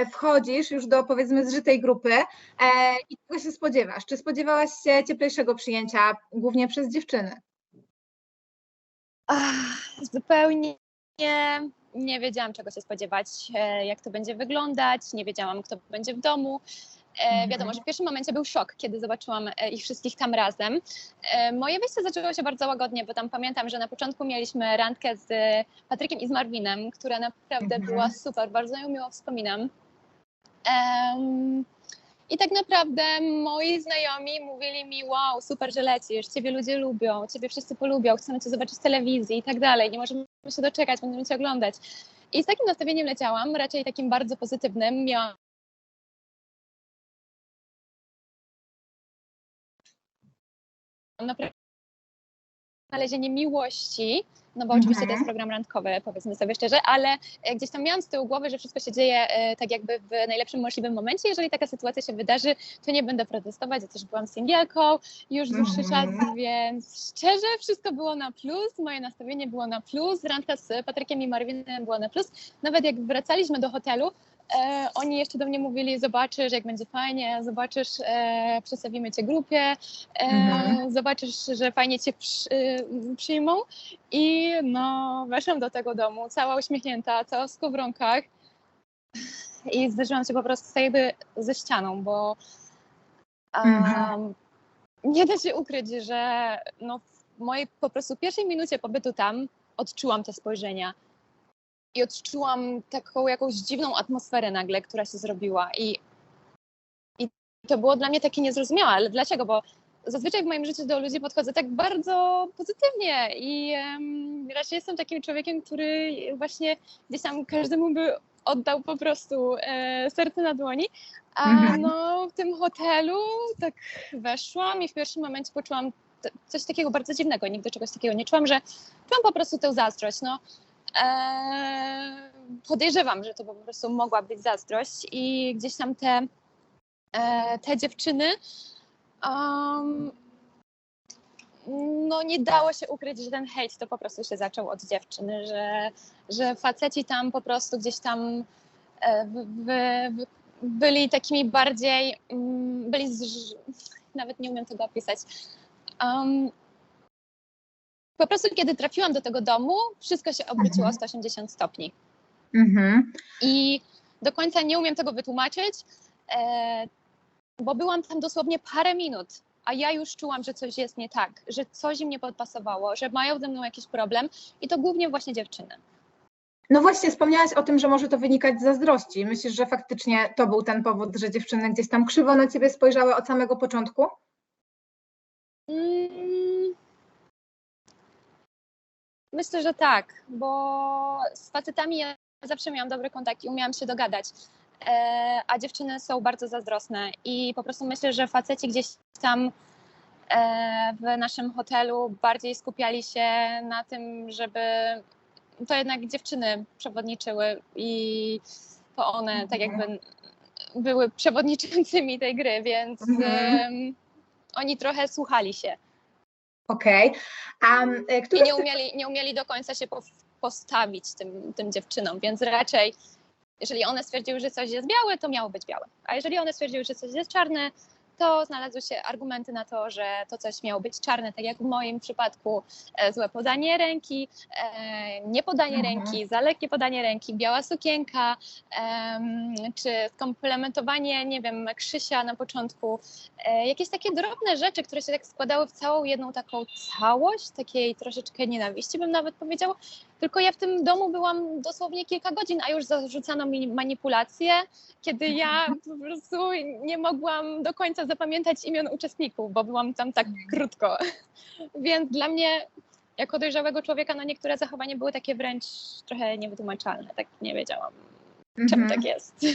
e, wchodzisz już do powiedzmy zżytej grupy e, i czego się spodziewasz? Czy spodziewałaś się cieplejszego przyjęcia głównie przez dziewczyny? Ach, zupełnie nie, nie wiedziałam, czego się spodziewać, e, jak to będzie wyglądać, nie wiedziałam, kto będzie w domu. E, Mhm. Wiadomo, że w pierwszym momencie był szok, kiedy zobaczyłam ich wszystkich tam razem. E, Moje wyjście zaczęło się bardzo łagodnie, bo tam pamiętam, że na początku mieliśmy randkę z Patrykiem i z Marvinem, która naprawdę Mhm. była super, bardzo ją miło wspominam. I tak naprawdę moi znajomi mówili mi, wow, super, że lecisz, ciebie ludzie lubią, ciebie wszyscy polubią, chcemy cię zobaczyć w telewizji i tak dalej, nie możemy się doczekać, będziemy cię oglądać. I z takim nastawieniem leciałam, raczej takim bardzo pozytywnym. Miałam naprawdę znalezienie miłości, no bo oczywiście to Mhm. jest program randkowy, powiedzmy sobie szczerze, ale e, gdzieś tam miałam z tyłu głowy, że wszystko się dzieje e, tak jakby w najlepszym możliwym momencie. Jeżeli taka sytuacja się wydarzy, to nie będę protestować. Ja też byłam singielką już dłuższy Mhm. czas, więc szczerze wszystko było na plus, moje nastawienie było na plus, randka z Patrykiem i Marwinem była na plus. Nawet jak wracaliśmy do hotelu, e, oni jeszcze do mnie mówili, zobaczysz jak będzie fajnie, zobaczysz, e, przedstawimy cię grupie, e, Mhm. zobaczysz, że fajnie cię przy, y, przyjmą i no weszłam do tego domu, cała uśmiechnięta, cała w skowronkach i zderzyłam się po prostu jakby ze ścianą, bo um, Mhm. nie da się ukryć, że no, w mojej po prostu pierwszej minucie pobytu tam odczułam te spojrzenia i odczułam taką jakąś dziwną atmosferę nagle, która się zrobiła. I, i to było dla mnie takie niezrozumiałe, ale dlaczego? Bo zazwyczaj w moim życiu do ludzi podchodzę tak bardzo pozytywnie. I em, raczej jestem takim człowiekiem, który właśnie gdzieś tam każdemu by oddał po prostu e, serce na dłoni, a Mhm. no w tym hotelu tak weszłam i w pierwszym momencie poczułam coś takiego bardzo dziwnego, nigdy czegoś takiego nie czułam, że czułam po prostu tę zazdrość, no podejrzewam, że to po prostu mogła być zazdrość i gdzieś tam te, e, te dziewczyny um, no nie dało się ukryć, że ten hejt to po prostu się zaczął od dziewczyny, że, że faceci tam po prostu gdzieś tam e, w, w, byli takimi bardziej, mm, byli, z, nawet nie umiem tego opisać. Um, po prostu kiedy trafiłam do tego domu, wszystko się obróciło o Mhm. 180 stopni. Mhm. I do końca nie umiem tego wytłumaczyć, e, bo byłam tam dosłownie parę minut, a ja już czułam, że coś jest nie tak, że coś im nie podpasowało, że mają ze mną jakiś problem i to głównie właśnie dziewczyny. No właśnie, wspomniałaś o tym, że może to wynikać z zazdrości. Myślisz, że faktycznie to był ten powód, że dziewczyny gdzieś tam krzywo na ciebie spojrzały od samego początku? Mm, Myślę, że tak, bo z facetami ja zawsze miałam dobry kontakt i umiałam się dogadać, e, a dziewczyny są bardzo zazdrosne i po prostu myślę, że faceci gdzieś tam e, w naszym hotelu bardziej skupiali się na tym, żeby to jednak dziewczyny przewodniczyły i to one tak jakby były przewodniczącymi tej gry, więc Mhm. oni trochę słuchali się. Okej. A e, i nie umieli, nie umieli do końca się po- postawić tym, tym dziewczynom, więc raczej jeżeli one stwierdziły, że coś jest białe, to miało być białe. A jeżeli one stwierdziły, że coś jest czarne, to znalazły się argumenty na to, że to coś miało być czarne, tak jak w moim przypadku e, złe podanie ręki, e, niepodanie Mhm. ręki, za lekkie podanie ręki, biała sukienka, czy skomplementowanie, nie wiem, Krzysia na początku. E, jakieś takie drobne rzeczy, które się tak składały w całą jedną taką całość, takiej troszeczkę nienawiści bym nawet powiedziała. Tylko ja w tym domu byłam dosłownie kilka godzin, a już zarzucano mi manipulacje, kiedy ja po prostu nie mogłam do końca zapamiętać imion uczestników, bo byłam tam tak krótko. Więc dla mnie, jako dojrzałego człowieka, no niektóre zachowania były takie wręcz trochę niewytłumaczalne. Tak nie wiedziałam, czemu Mhm. tak jest.